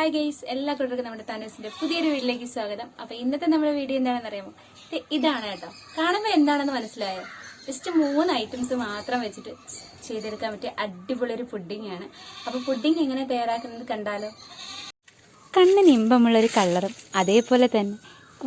Hi guys എല്ലാ കൂട്ടർക്കും നമ്മുടെ താനൂസിന്റെ പുതിയൊരു വീട്ടിലേക്ക് സ്വാഗതം. അപ്പൊ ഇന്നത്തെ നമ്മുടെ വീഡിയോ എന്താണെന്ന് അറിയാമോ? ഇതാണ് കേട്ടോ. കാണുമ്പോൾ എന്താണെന്ന് മനസ്സിലായോ? ജസ്റ്റ് മൂന്ന് ഐറ്റംസ് മാത്രം വെച്ചിട്ട് ചെയ്തെടുക്കാൻ പറ്റിയ അടിപൊളി ഒരു പുഡിംഗ് ആണ്. അപ്പൊ പുഡിംഗ് എങ്ങനെ തയ്യാറാക്കുന്നത് കണ്ടാലോ? കണ്ണിന് ഇമ്പമുള്ള ഒരു കളറും അതേപോലെ തന്നെ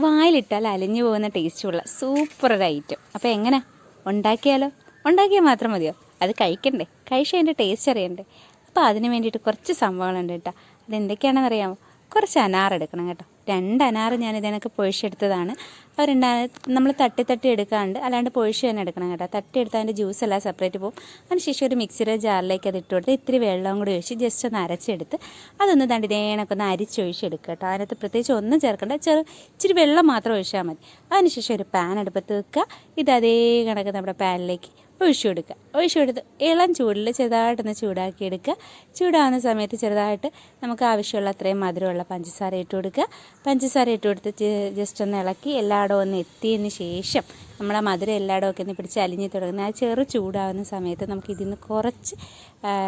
വായിലിട്ടാൽ അലിഞ്ഞു പോകുന്ന ടേസ്റ്റുള്ള സൂപ്പർ ഒരു ഐറ്റം അപ്പോൾ എങ്ങനെ? ഉണ്ടാക്കിയാലോ? ഉണ്ടാക്കിയാൽ മാത്രം മതിയോ? അത് കഴിക്കണ്ടേ? കഴിച്ച് ടേസ്റ്റ് അറിയണ്ടേ? അപ്പോൾ അതിന് വേണ്ടിയിട്ട് കുറച്ച് സംഭവങ്ങളുണ്ട് കേട്ടോ. അതെന്തൊക്കെയാണെന്ന് അറിയാമോ കുറച്ച് അനാർ എടുക്കണം കേട്ടോ. രണ്ട് അനാർ ഞാൻ ഇതിനൊക്കെ പൊഴിച്ചെടുത്തതാണ് അപ്പോൾ രണ്ടാണ് നമ്മൾ തട്ടി തട്ടി എടുക്കാണ്ട് അല്ലാണ്ട് പൊഴിച്ച് തന്നെ എടുക്കണം കേട്ടോ. തട്ടി എടുത്താൽ അതിന്റെ ജ്യൂസ് എല്ലാം സെപ്പറേറ്റ് പോകും. അതിനുശേഷം ഒരു മിക്സിയുടെ ജാറിലേക്ക് അത് ഇട്ട് കൊടുത്ത് ഇത്തിരി വെള്ളം കൂടി ഒഴിച്ച് ജസ്റ്റ് ഒന്ന് അരച്ചെടുത്ത് അതൊന്ന് തണ്ടിനേണൊക്കെ ഒന്ന് അരിച്ചൊഴിച്ചെടുക്കുക കേട്ടോ. അതിനകത്ത് പ്രത്യേകിച്ച് ഒന്നും ചേർക്കണ്ട. ചെറു ഇച്ചിരി വെള്ളം മാത്രം ഒഴിച്ചാൽ മതി. അതിനുശേഷം ഒരു പാൻ അടുപ്പത്ത് വെക്കുക. ഇത് അതേ കണക്ക് നമ്മുടെ പാനിലേക്ക് ഒഴിച്ചു കൊടുക്കുക. ഒഴിച്ചു കൊടുത്ത് ഇളം ചൂടിൽ ചെറുതായിട്ടൊന്ന് ചൂടാക്കി എടുക്കുക. ചൂടാവുന്ന സമയത്ത് ചെറുതായിട്ട് നമുക്ക് ആവശ്യമുള്ള അത്രയും മധുരമുള്ള പഞ്ചസാര ഇട്ട് കൊടുക്കുക. പഞ്ചസാര ഇട്ട് കൊടുത്ത് ജസ്റ്റ് ഒന്ന് ഇളക്കി എല്ലായിടവും ഒന്ന് എത്തിയതിന് ശേഷം നമ്മളെ മധുരം എല്ലായിടവും ഒക്കെ ഒന്ന് പിടിച്ച് അലിഞ്ഞ് തുടങ്ങുന്ന ആ ചെറു ചൂടാവുന്ന സമയത്ത് നമുക്ക് ഇതിൽ നിന്ന് കുറച്ച്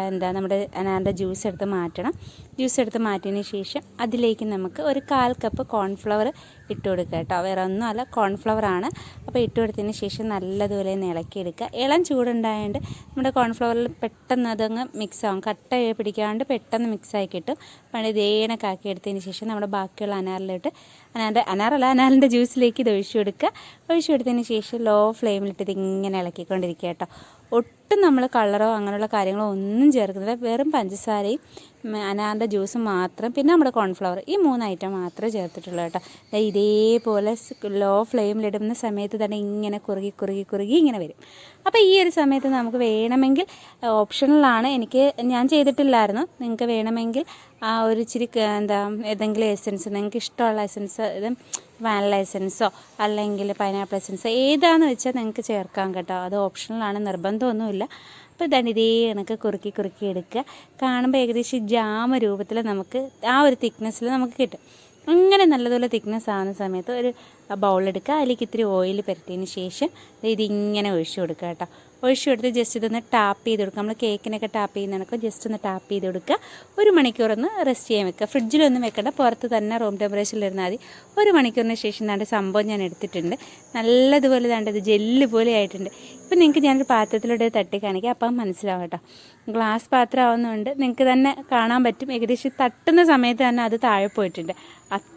എന്താ നമ്മുടെ അനാറിന്റെ ജ്യൂസ് എടുത്ത് മാറ്റണം. ജ്യൂസ് എടുത്ത് മാറ്റിയതിന് ശേഷം അതിലേക്ക് നമുക്ക് ഒരു കാൽ കപ്പ് കോൺഫ്ലവർ ഇട്ട് കൊടുക്കുക കേട്ടോ. വേറെ ഒന്നുമല്ല കോൺഫ്ലവർ ആണ്. അപ്പോൾ ഇട്ട് കൊടുത്തതിന് ശേഷം നല്ലതുപോലെ ഒന്ന് ഇളക്കിയെടുക്കുക. ഇളം ചൂടുണ്ടായതുകൊണ്ട് നമ്മുടെ കോൺഫ്ലവറിൽ പെട്ടെന്ന് അതങ്ങ് മിക്സ് ആവും. കട്ട പിടിക്കാണ്ട് പെട്ടെന്ന് മിക്സായി കിട്ടും. പണി ഇതേണൊക്കെ ആക്കി എടുത്തതിന് ശേഷം നമ്മുടെ ബാക്കിയുള്ള അനാറിലിട്ട് അനാറിന്റെ അനാറല്ല അനാറിന്റെ ജ്യൂസിലേക്ക് ഇത് ഒഴിച്ചു കൊടുക്കുക. ഒഴിച്ചു കൊടുത്തതിന് ശേഷം ലോ ഫ്ലെയിമിലിട്ട് ഇത് ഇങ്ങനെ ഇളക്കിക്കൊണ്ടിരിക്കുക കേട്ടോ. ഒട്ടും നമ്മൾ കളറോ അങ്ങനെയുള്ള കാര്യങ്ങളോ ഒന്നും ചേർക്കുന്നില്ല. വെറും പഞ്ചസാരയും അനാറിന്റെ ജ്യൂസും മാത്രം. പിന്നെ നമ്മുടെ കോൺഫ്ലവർ ഈ മൂന്ന് ഐറ്റം മാത്രമേ ചേർത്തിട്ടുള്ളൂ കേട്ടോ. ഇതേപോലെ ലോ ഫ്ലെയിമിലിടുന്ന സമയത്ത് തന്നെ ഇങ്ങനെ കുറുകി കുറുകി കുറുകി ഇങ്ങനെ വരും. അപ്പോൾ ഈ ഒരു സമയത്ത് നമുക്ക് വേണമെങ്കിൽ ഓപ്ഷണലാണ്. എനിക്ക് ഞാൻ ചെയ്തിട്ടില്ലായിരുന്നു. നിങ്ങൾക്ക് വേണമെങ്കിൽ ആ ഒരു ഇച്ചിരി എന്താ ഏതെങ്കിലും എസൻസ് നിങ്ങൾക്ക് ഇഷ്ടമുള്ള എസൻസ് ഇത് വാനില എസൻസോ അല്ലെങ്കിൽ പൈനാപ്പിൾ എസൻസോ ഏതാണെന്ന് വെച്ചാൽ നിങ്ങൾക്ക് ചേർക്കാം കേട്ടോ. അത് ഓപ്ഷണലാണ്. നിർബന്ധമൊന്നുമില്ല. അപ്പോൾ ഇതാണ് ഇതേ കണക്ക് കുറുക്കി കുറുക്കി എടുക്കുക. കാണുമ്പോൾ ഏകദേശം ജാമ രൂപത്തിൽ നമുക്ക് ആ ഒരു തിക്നെസ്സിൽ നമുക്ക് കിട്ടും. അങ്ങനെ നല്ലതുപോലെ തിക്നെസ് ആവുന്ന സമയത്ത് ഒരു ബൗൾ എടുക്കുക. അതിലേക്ക് ഇത്തിരി ഓയിൽ പുരട്ടിയതിന് ശേഷം ഇതിങ്ങനെ ഒഴിച്ചു കൊടുക്കുക കേട്ടോ. ഒഴിച്ചു കൊടുത്ത് ജസ്റ്റ് ഇതൊന്ന് ടാപ്പ് ചെയ്ത് കൊടുക്കുക. നമ്മൾ കേക്കിനൊക്കെ ടാപ്പ് ചെയ്യുന്ന കണക്ക് ജസ്റ്റ് ഒന്ന് ടാപ്പ് ചെയ്ത് കൊടുക്കുക. ഒരു മണിക്കൂറൊന്ന് റെസ്റ്റ് ചെയ്യാൻ വെക്കുക. ഫ്രിഡ്ജിലൊന്നും വെക്കണ്ട. പുറത്ത് തന്നെ റൂം ടെമ്പറേച്ചറിലിരുന്നാൽ മതി. ഒരു മണിക്കൂറിന് ശേഷം ദാണ്ട് സംഭവം ഞാൻ എടുത്തിട്ടുണ്ട്. നല്ലതുപോലെ ദാണ്ട് ഇത് ജെല്ല് പോലെ ആയിട്ടുണ്ട്. ഇപ്പം നിങ്ങൾക്ക് ഞാനൊരു പാത്രത്തിലൂടെ തട്ടി കാണിക്കാം അപ്പം മനസ്സിലാവും കേട്ടോ. ഗ്ലാസ് പാത്രം ആവുന്നതുകൊണ്ട് നിങ്ങൾക്ക് തന്നെ കാണാൻ പറ്റും. ഏകദേശം തട്ടുന്ന സമയത്ത് തന്നെ അത് താഴെ പോയിട്ടുണ്ട്.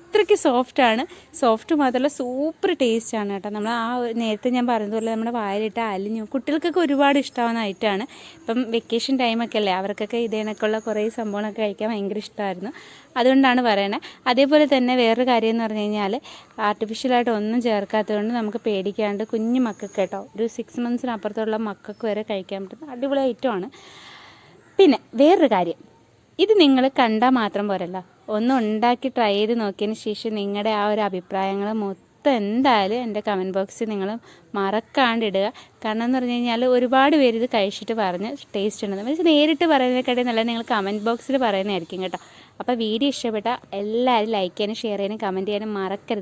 അത്രയ്ക്ക് സോഫ്റ്റാണ് സോഫ്റ്റ് മാത്രമല്ല സൂപ്പർ ടേസ്റ്റാണ് കേട്ടോ. നമ്മൾ ആ നേരത്തെ ഞാൻ പറഞ്ഞതുപോലെ നമ്മുടെ വായിലിട്ട് അലിഞ്ഞു. കുട്ടികൾക്കൊക്കെ ഒരുപാട് ഇഷ്ടമാവുന്ന ഐറ്റമാണ് ഇപ്പം വെക്കേഷൻ ടൈമൊക്കെ അല്ലേ അവർക്കൊക്കെ ഇതേണക്കുള്ള കുറേ സംഭവങ്ങളൊക്കെ കഴിക്കാൻ ഭയങ്കര ഇഷ്ടമായിരുന്നു അതുകൊണ്ടാണ് പറയണേ. അതേപോലെ തന്നെ വേറൊരു കാര്യം എന്ന് പറഞ്ഞു കഴിഞ്ഞാൽ ആർട്ടിഫിഷ്യലായിട്ട് ഒന്നും ചേർക്കാത്തതുകൊണ്ട് നമുക്ക് പേടിക്കാണ്ട് കുഞ്ഞു മക്കൾക്ക് കേട്ടോ ഒരു സിക്സ് മന്ത്സിനപ്പുറത്തുള്ള മക്കൾക്ക് വരെ കഴിക്കാൻ പറ്റുന്ന അടിപൊളി ഐറ്റമാണ് പിന്നെ വേറൊരു കാര്യം. ഇത് നിങ്ങൾ കണ്ടാൽ മാത്രം പോരല്ലോ. ഒന്ന് ഉണ്ടാക്കി ട്രൈ ചെയ്ത് നോക്കിയതിന് ശേഷം നിങ്ങളുടെ ആ ഒരു അഭിപ്രായങ്ങൾ മൊത്തം എന്തായാലും എന്റെ കമന്റ് ബോക്സിൽ നിങ്ങൾ മറക്കാണ്ടിടുക. കാരണം എന്ന് പറഞ്ഞു കഴിഞ്ഞാൽ ഒരുപാട് പേര് ഇത് കഴിച്ചിട്ട് പറഞ്ഞ് ടേസ്റ്റ് ഉണ്ടെന്ന്. പക്ഷേ നേരിട്ട് പറയുന്നതിനെക്കാട്ടി നല്ല നിങ്ങൾ കമന്റ് ബോക്സിൽ പറയുന്നതായിരിക്കും കേട്ടോ. അപ്പോൾ വീഡിയോ ഇഷ്ടപ്പെട്ടാൽ എല്ലാവരും ലൈക്ക് ചെയ്യാനും ഷെയർ ചെയ്യാനും കമന്റ് ചെയ്യാനും മറക്കരുത്.